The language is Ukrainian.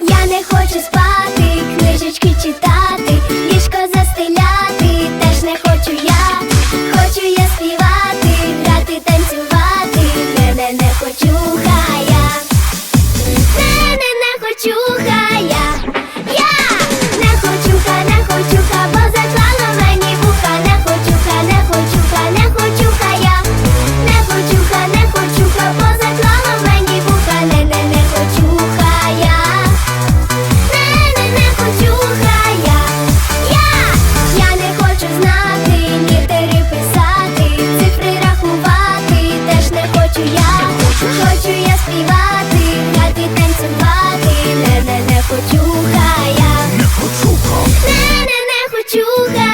Я не хочу спати, книжечки читати, ліжко застеляти, теж не хочу я. Хочу я співати, грати, танцювати, не не хочу хая. хочу я, хочу я співати, грати, танцювати, не, не, не хочу я, не хочу, не, не, не хочу я.